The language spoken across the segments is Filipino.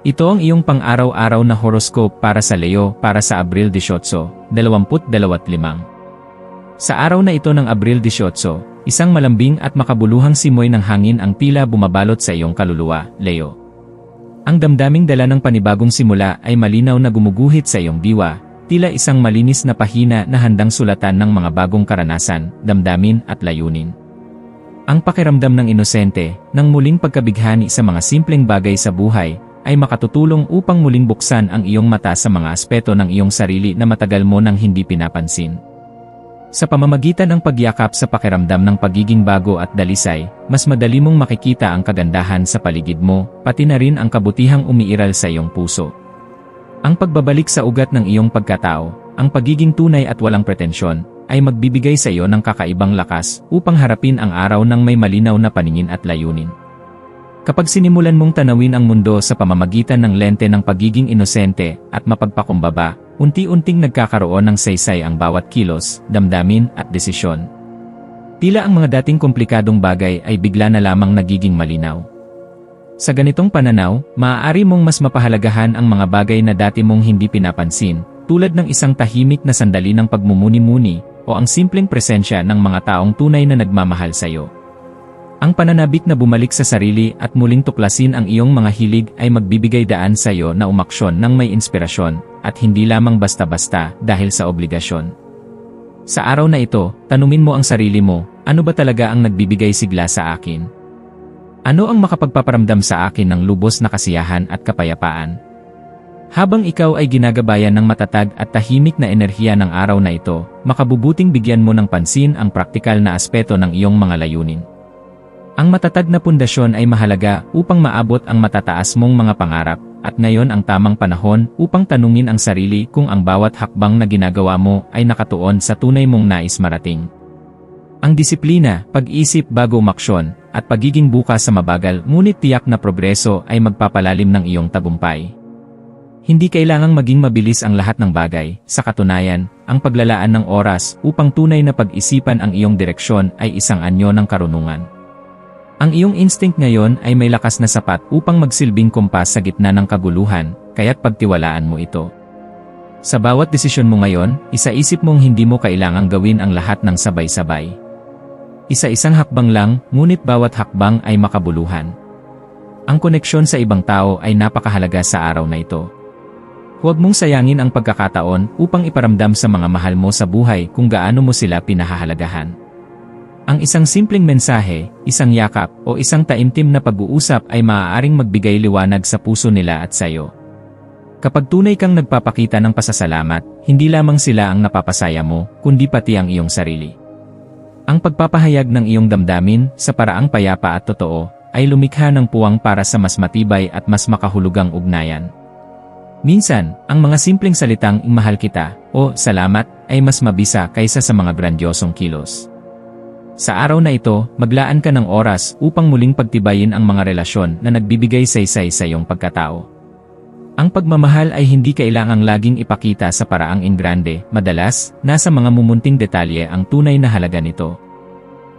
Ito ang iyong pang-araw-araw na horoscope para sa Leo para sa Abril 18, 2025. Sa araw na ito ng Abril 18, isang malambing at makabuluhang simoy ng hangin ang tila bumabalot sa iyong kaluluwa, Leo. Ang damdaming dala ng panibagong simula ay malinaw na gumuguhit sa iyong diwa, tila isang malinis na pahina na handang sulatan ng mga bagong karanasan, damdamin at layunin. Ang pakiramdam ng inosente, ng muling pagkabighani sa mga simpleng bagay sa buhay, ay makatutulong upang muling buksan ang iyong mata sa mga aspeto ng iyong sarili na matagal mo nang hindi pinapansin. Sa pamamagitan ng pagyakap sa pakiramdam ng pagiging bago at dalisay, mas madali mong makikita ang kagandahan sa paligid mo, pati na rin ang kabutihang umiiral sa iyong puso. Ang pagbabalik sa ugat ng iyong pagkatao, ang pagiging tunay at walang pretensyon, ay magbibigay sa iyo ng kakaibang lakas upang harapin ang araw ng may malinaw na paningin at layunin. Kapag sinimulan mong tanawin ang mundo sa pamamagitan ng lente ng pagiging inosente at mapagpakumbaba, unti-unting nagkakaroon ng saysay ang bawat kilos, damdamin at desisyon. Tila ang mga dating komplikadong bagay ay bigla na lamang nagiging malinaw. Sa ganitong pananaw, maaari mong mas mapahalagahan ang mga bagay na dati mong hindi pinapansin, tulad ng isang tahimik na sandali ng pagmumuni-muni o ang simpleng presensya ng mga taong tunay na nagmamahal sa iyo. Ang pananabik na bumalik sa sarili at muling tuklasin ang iyong mga hilig ay magbibigay daan sa iyo na umaksyon ng may inspirasyon at hindi lamang basta-basta dahil sa obligasyon. Sa araw na ito, tanumin mo ang sarili mo, ano ba talaga ang nagbibigay sigla sa akin? Ano ang makapagpaparamdam sa akin ng lubos na kasiyahan at kapayapaan? Habang ikaw ay ginagabayan ng matatag at tahimik na enerhiya ng araw na ito, makabubuting bigyan mo ng pansin ang praktikal na aspeto ng iyong mga layunin. Ang matatag na pundasyon ay mahalaga upang maabot ang matataas mong mga pangarap, at ngayon ang tamang panahon upang tanungin ang sarili kung ang bawat hakbang na ginagawa mo ay nakatuon sa tunay mong nais marating. Ang disiplina, pag-isip bago umaksyon, at pagiging bukas sa mabagal ngunit tiyak na progreso ay magpapalalim ng iyong tagumpay. Hindi kailangang maging mabilis ang lahat ng bagay, sa katunayan, ang paglalaan ng oras upang tunay na pag-isipan ang iyong direksyon ay isang anyo ng karunungan. Ang iyong instinct ngayon ay may lakas na sapat upang magsilbing kumpas sa gitna ng kaguluhan, kaya't pagtiwalaan mo ito. Sa bawat desisyon mo ngayon, isaisip mong hindi mo kailangang gawin ang lahat ng sabay-sabay. Isa-isang hakbang lang, ngunit bawat hakbang ay makabuluhan. Ang koneksyon sa ibang tao ay napakahalaga sa araw na ito. Huwag mong sayangin ang pagkakataon upang iparamdam sa mga mahal mo sa buhay kung gaano mo sila pinahahalagahan. Ang isang simpleng mensahe, isang yakap, o isang taimtim na pag-uusap ay maaaring magbigay liwanag sa puso nila at sayo. Kapag tunay kang nagpapakita ng pasasalamat, hindi lamang sila ang napapasaya mo, kundi pati ang iyong sarili. Ang pagpapahayag ng iyong damdamin sa paraang payapa at totoo ay lumikha ng puwang para sa mas matibay at mas makahulugang ugnayan. Minsan, ang mga simpleng salitang mahal kita o salamat ay mas mabisa kaysa sa mga grandiosong kilos. Sa araw na ito, maglaan ka ng oras upang muling pagtibayin ang mga relasyon na nagbibigay saysay sa iyong pagkatao. Ang pagmamahal ay hindi kailangang laging ipakita sa paraang ingrande, madalas, nasa mga mumunting detalye ang tunay na halaga nito.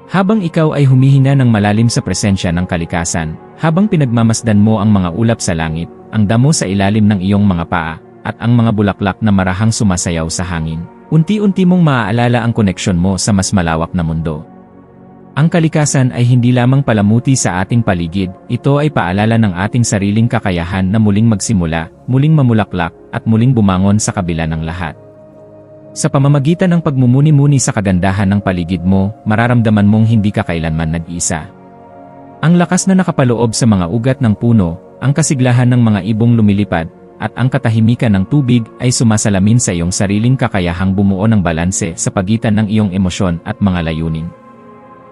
Habang ikaw ay humihina ng malalim sa presensya ng kalikasan, habang pinagmamasdan mo ang mga ulap sa langit, ang damo sa ilalim ng iyong mga paa, at ang mga bulaklak na marahang sumasayaw sa hangin, unti-unti mong maaalala ang koneksyon mo sa mas malawak na mundo. Ang kalikasan ay hindi lamang palamuti sa ating paligid, ito ay paalala ng ating sariling kakayahan na muling magsimula, muling mamulaklak, at muling bumangon sa kabila ng lahat. Sa pamamagitan ng pagmumuni-muni sa kagandahan ng paligid mo, mararamdaman mong hindi ka kailanman nag-isa. Ang lakas na nakapaloob sa mga ugat ng puno, ang kasiglahan ng mga ibong lumilipad, at ang katahimikan ng tubig ay sumasalamin sa iyong sariling kakayahang bumuo ng balanse sa pagitan ng iyong emosyon at mga layunin.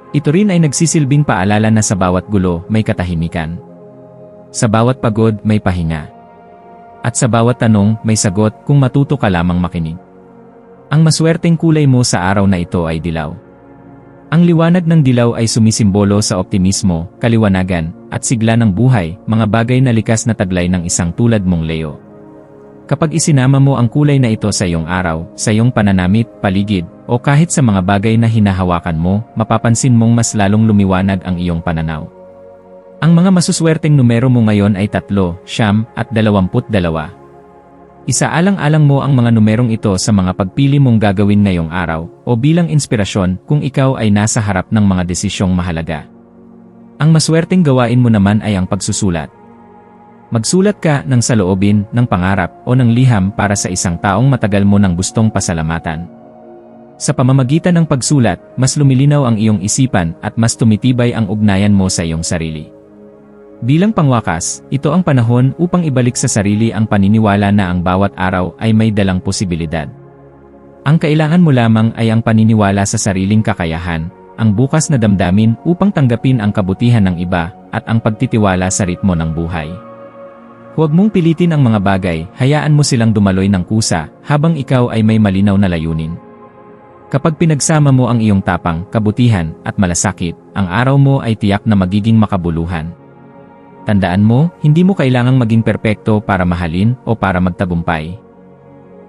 Ito rin ay nagsisilbing paalala na sa bawat gulo may katahimikan. sa bawat pagod may pahinga. At sa bawat tanong may sagot kung matuto ka lamang makinig. Ang maswerteng kulay mo sa araw na ito ay dilaw. Ang liwanag ng dilaw ay sumisimbolo sa optimismo, kaliwanagan, at sigla ng buhay, mga bagay na likas na taglay ng isang tulad mong Leo. Kapag isinama mo ang kulay na ito sa iyong araw, sa iyong pananamit, paligid, o kahit sa mga bagay na hinahawakan mo, mapapansin mong mas lalong lumiwanag ang iyong pananaw. Ang mga masuswerteng numero mo ngayon ay tatlo, siyam, at dalawamput dalawa. Isaalang-alang mo ang mga numerong ito sa mga pagpili mong gagawin ngayong araw, o bilang inspirasyon kung ikaw ay nasa harap ng mga desisyong mahalaga. Ang maswerteng gawain mo naman ay ang pagsusulat. Magsulat ka ng saloobin, ng pangarap, o ng liham para sa isang taong matagal mo nang gustong pasalamatan. Sa pamamagitan ng pagsulat, mas lumilinaw ang iyong isipan at mas tumitibay ang ugnayan mo sa iyong sarili. Bilang pangwakas, ito ang panahon upang ibalik sa sarili ang paniniwala na ang bawat araw ay may dalang posibilidad. Ang kailangan mo lamang ay ang paniniwala sa sariling kakayahan, ang bukas na damdamin upang tanggapin ang kabutihan ng iba, at ang pagtitiwala sa ritmo ng buhay. Huwag mong pilitin ang mga bagay, hayaan mo silang dumaloy ng kusa, habang ikaw ay may malinaw na layunin. Kapag pinagsama mo ang iyong tapang, kabutihan, at malasakit, ang araw mo ay tiyak na magiging makabuluhan. Tandaan mo, hindi mo kailangang maging perpekto para mahalin o para magtagumpay.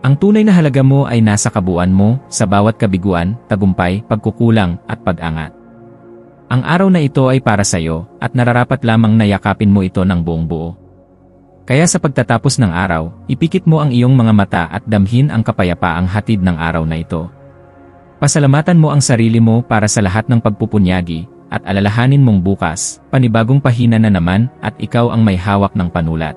Ang tunay na halaga mo ay nasa kabuuan mo, sa bawat kabiguan, tagumpay, pagkukulang, at pag-angat. Ang araw na ito ay para sa iyo, at nararapat lamang na yakapin mo ito ng buong buo. Kaya sa pagtatapos ng araw, ipikit mo ang iyong mga mata at damhin ang kapayapaang hatid ng araw na ito. Pasalamatan mo ang sarili mo para sa lahat ng pagpupunyagi, at alalahanin mong bukas, panibagong pahina na naman, at ikaw ang may hawak ng panulat.